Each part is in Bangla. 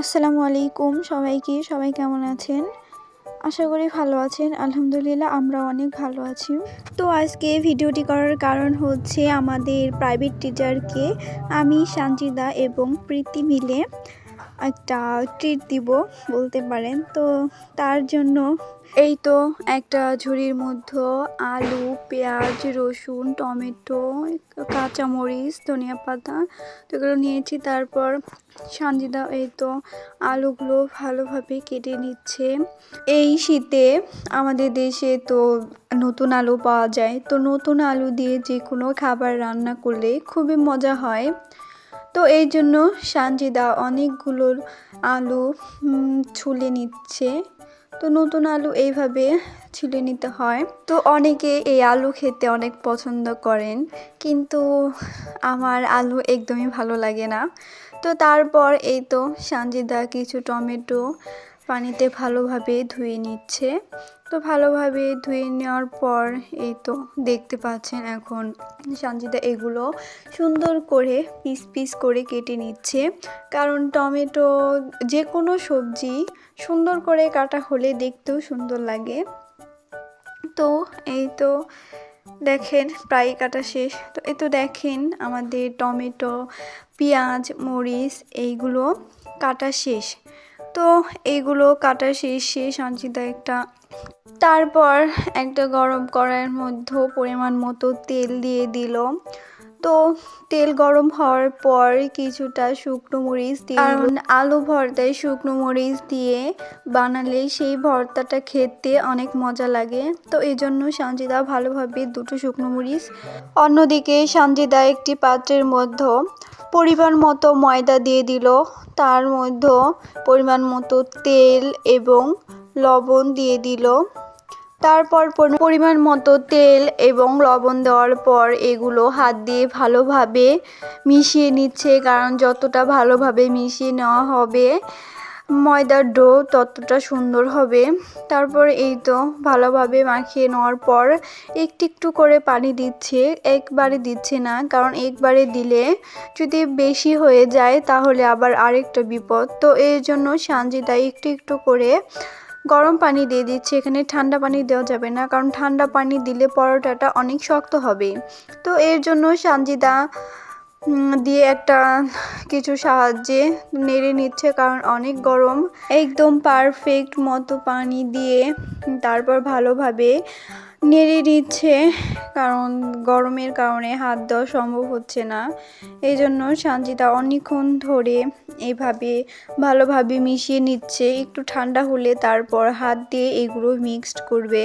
আসসালামু আলাইকুম সবাইকে, সবাই কেমন আছেন? আশা করি ভালো আছেন, আলহামদুলিল্লাহ আমরা অনেক ভালো আছি। তো আজকে ভিডিওটি করার কারণ হচ্ছে আমাদের প্রাইভেট টিচারকে আমি সানজিদা এবং প্রীতি মিলে একটা ট্রিট দিব বলতে পারেন। তো তার জন্য এই তো একটা ঝুড়ির মধ্যে আলু, পেঁয়াজ, রসুন, টমেটো, কাঁচামরিচ, ধনিয়া পাতা, তো এগুলো নিয়েছি। তারপর সঞ্জিদা এই তো আলুগুলো ভালোভাবে কেটে নিচ্ছে। এই শীতে আমাদের দেশে তো নতুন আলু পাওয়া যায়। তো নতুন আলু দিয়ে যে কোনো খাবার রান্না করলে খুবই মজা হয়। তো এই জন্য সানজিদা অনেকগুলো আলু ছুলে নিচ্ছে। তো নতুন আলু এইভাবে ছিলে নিতে হয়। তো অনেকে এই আলু খেতে অনেক পছন্দ করেন, কিন্তু আমার আলু একদমই ভালো লাগে না। তো তারপর এই তো সানজিদা কিছু টমেটো পানিতে ভালোভাবে ধুয়ে নিচ্ছে। তো ভালোভাবে ধুয়ে নেওয়ার পর এই তো দেখতে পাচ্ছেন এখন সঞ্জিতা এগুলো সুন্দর করে পিস পিস করে কেটে নিচ্ছে। কারণ টমেটো যে কোনো সবজি সুন্দর করে কাটা হলে দেখতেও সুন্দর লাগে। তো এই তো দেখেন প্রায় কাটা শেষ। তো এই তো দেখেন আমাদের টমেটো, পেঁয়াজ, মরিচ এইগুলো কাটা শেষ। তো এইগুলো কাটা শেষে সঞ্চিতা একটা। তারপর একটা গরম কড়াইয়ের মধ্যে পরিমাণ মতো তেল দিয়ে দিল। তো তেল গরম হওয়ার পর কিছুটা শুকনো মরিচ দিয়ে কারণ আলু ভর্তায় শুকনো মরিচ দিয়ে বানালে সেই ভর্তাটা খেতে অনেক মজা লাগে। তো এই জন্য সঞ্জিদা ভালোভাবে দুটো শুকনো মরিচ। অন্যদিকে সঞ্জিদা একটি পাত্রের মধ্যে পরিমাণ মতো ময়দা দিয়ে দিল। তার মধ্যে পরিমাণ মতো তেল এবং লবণ দিয়ে দিল। তারপর পরিমাণ মতো তেল এবং লবণ দেওয়ার পর এগুলো হাত দিয়ে ভালোভাবে মিশিয়ে নিচ্ছে, কারণ যতটা ভালোভাবে মিশিয়ে নেওয়া হবে, ময়দার ডো ততটা সুন্দর হবে। তারপর এই তো ভালোভাবে মাখিয়ে নেওয়ার পর একটু একটু করে পানি দিচ্ছে, একবারে দিচ্ছে না, কারণ একবারে দিলে যদি বেশি হয়ে যায় তাহলে আবার আরেকটা বিপদ। তো এর জন্য সানজিদা একটু একটু করে গরম পানি দিয়ে দিচ্ছি, এখানে ঠান্ডা পানি দেওয়া যাবে না, কারণ ঠান্ডা পানি দিলে পরোটাটা অনেক শক্ত হবে। তো এর জন্য সানজিদা দিয়ে একটা কিছু সাহায্যে নেড়ে নিচ্ছে, কারণ অনেক গরম। একদম পারফেক্ট মতো পানি দিয়ে তারপর ভালোভাবে নেড়ে নিচ্ছে কারণ গরমের কারণে হাত দেওয়া সম্ভব হচ্ছে না। এই জন্য সানজিদা অনেকক্ষণ ধরে এভাবে ভালোভাবে মিশিয়ে নিচ্ছে। একটু ঠান্ডা হলে তারপর হাত দিয়ে এগুলো মিক্সড করবে।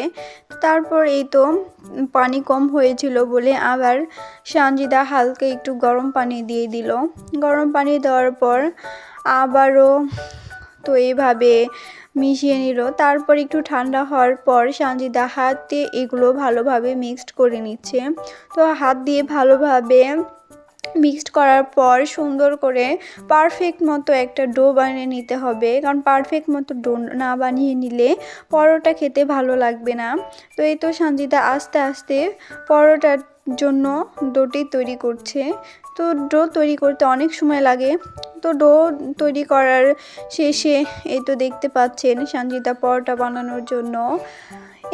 তারপর এই তো পানি কম হয়েছিল বলে আবার সানজিদা হালকা একটু গরম পানি দিয়ে দিল। গরম পানি দেওয়ার পর আবারও তো এইভাবে মিশিয়ে নিল। তারপর একটু ঠান্ডা হওয়ার পর সানজিদা হাত দিয়ে এগুলো ভালোভাবে মিক্সড করে নিচ্ছে। তো হাত দিয়ে ভালোভাবে মিক্সড করার পর সুন্দর করে পারফেক্ট মতো একটা ডো বানিয়ে নিতে হবে। কারণ পারফেক্ট মতো ডো না বানিয়ে নিলে পরোটা খেতে ভালো লাগবে না। তো এই তো সঞ্জিতা আস্তে আস্তে পরোটার জন্য ডোটি তৈরি করছে। তো ডো তৈরি করতে অনেক সময় লাগে। তো ডো তৈরি করার শেষে এই তো দেখতে পাচ্ছেন সঞ্জিতা পরোটা বানানোর জন্য।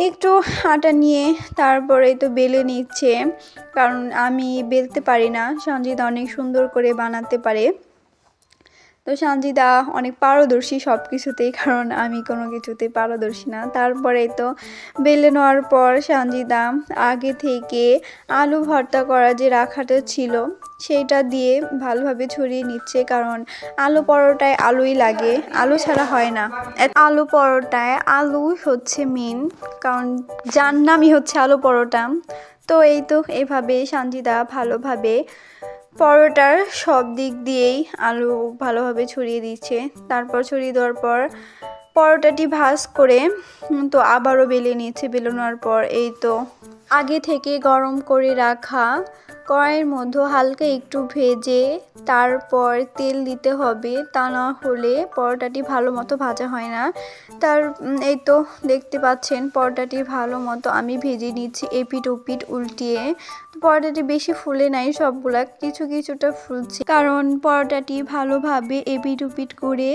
একটু আটা নিয়ে তারপরে তো বেলে নিচ্ছে। কারণ আমি বেলতে পারি না, সঞ্জিতা অনেক সুন্দর করে বানাতে পারে। তো সানজিদা অনেক পারদর্শী সব কিছুতেই কারণ আমি কোনো কিছুতে পারদর্শী না। তারপরে তো বেলে নেওয়ার পর সানজিদা আগে থেকে আলু ভর্তা করা যে রাখাটা ছিল, সেইটা দিয়ে ভালোভাবে ছড়িয়ে নিচ্ছে, কারণ আলু পরোটায় আলুই লাগে। আলু ছাড়া হয় না। আলু পরোটায় আলু হচ্ছে মেন কারণ যার নামই হচ্ছে আলু পরোটা। তো এই তো এভাবে সানজিদা ভালোভাবে পরোটার সব দিক দিয়েই আলু ভালোভাবে ছড়িয়ে দিচ্ছে। তারপর ছড়িয়ে দেওয়ার পর পরোটাটি ভাজ করে তো আবারও বেলে নিচ্ছে বেলে নেওয়ার পর এই তো আগে থেকে গরম করে রাখা কড়াইয়ের মধ্যে হালকা একটু ভেজে তারপর তেল দিতে হবে। তা না হলে পরোটাটি ভালো মতো ভাজা হয় না। তার এই তো দেখতে পাচ্ছেন, পরোটাটি ভালো মতো আমি ভেজে নিচ্ছি এপিট ওপিট উল্টিয়ে। পরোটাটি বেশি ফুলে নাই সবগুলা, কিছু কিছুটা ফুলছে। কারণ পরোটাটি ভালোভাবে এপিট উপিট করে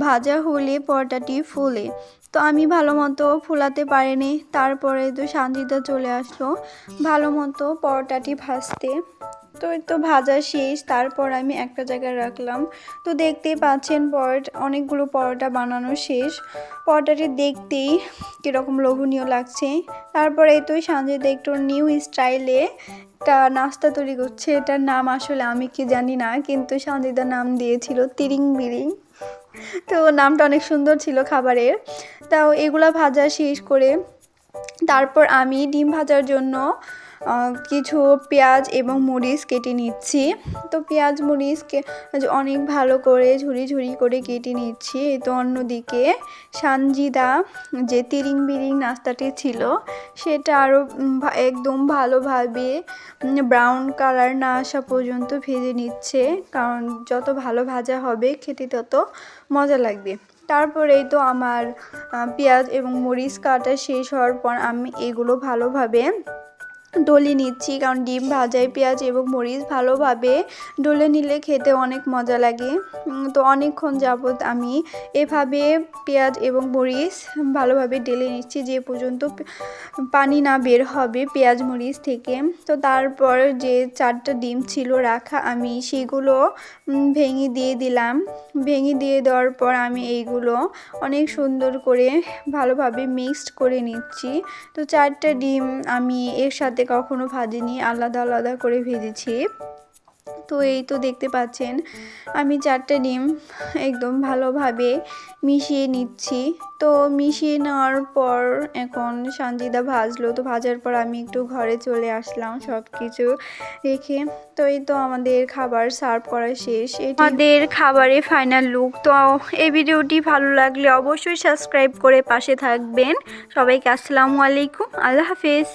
ভাজা হলে পরোটাটি ফুলে। তো আমি ভালো মতো ফুলাতে পারিনি, তারপরে তো শান্তিতে চলে আসলো। ভালো মতো পরোটাটি ভাজতে। তো এই তো ভাজা শেষ, তারপর আমি একটা জায়গায় রাখলাম। তো দেখতেই পাচ্ছেন পরোটা, অনেকগুলো পরোটা বানানো শেষ। পরোটাটি দেখতেই কীরকম লোভনীয় লাগছে। তারপরে এই তো সঞ্জিত একটু নিউ স্টাইলে একটা নাস্তা তৈরি করছে। এটার নাম আসলে আমি কি জানি না, কিন্তু সঞ্জিতার নাম দিয়েছিল তিরিং বিরিং। তো নামটা অনেক সুন্দর ছিল খাবারের। তাও এগুলা ভাজা শেষ করে তারপর আমি ডিম ভাজার জন্য কিছু পেঁয়াজ এবং মরিচ কেটে নিচ্ছি। তো পেঁয়াজ মরিচকে অনেক ভালো করে ঝুরি ঝুরি করে কেটে নিচ্ছি। তো অন্যদিকে সানজিদা যে তিরিং বিরিং নাস্তাটি ছিল, সেটা আরও একদম ভালোভাবে ব্রাউন কালার না আসা পর্যন্ত ভেজে নিচ্ছে। কারণ যত ভালো ভাজা হবে খেতে তত মজা লাগবে। তারপরেই তো আমার পেঁয়াজ এবং মরিচ কাটা শেষ হওয়ার পর আমি এগুলো ভালোভাবে ডলে নিচ্ছি, কারণ ডিম ভাজায় পেঁয়াজ এবং মরিচ ভালোভাবে ডলে নিলে খেতে অনেক মজা লাগে। তো অনেকক্ষণ যাবৎ আমি এভাবে পেঁয়াজ এবং মরিচ ভালোভাবে ডেলে নিচ্ছি, যে পর্যন্ত পানি না বের হবে পেঁয়াজ মরিচ থেকে। তো তারপর যে চারটা ডিম ছিল রাখা, আমি সেগুলো ভেঙে দিয়ে দিলাম। ভেঙে দিয়ে দেওয়ার পর আমি এইগুলো অনেক সুন্দর করে ভালোভাবে মিক্সড করে নিচ্ছি। তো চারটা ডিম আমি এর সাথে কখনো ভাজিনি, আলাদা আলাদা করে ভেজেছি। তো এই তো দেখতে পাচ্ছেন, আমি চারটে ডিম একদম ভালোভাবে মিশিয়ে নিচ্ছি। তো মিশিয়ে নেওয়ার পর এখন সঞ্জিদা ভাজলো, তো ভাজার পর আমি একটু ঘরে চলে আসলাম সব কিছু রেখে। তো এই তো আমাদের খাবার সার্ভ করা শেষ। আমাদের খাবারে ফাইনাল লুক। তো এই ভিডিওটি ভালো লাগলে অবশ্যই সাবস্ক্রাইব করে পাশে থাকবেন। সবাইকে আসসালামু আলাইকুম, আল্লাহ হাফেজ।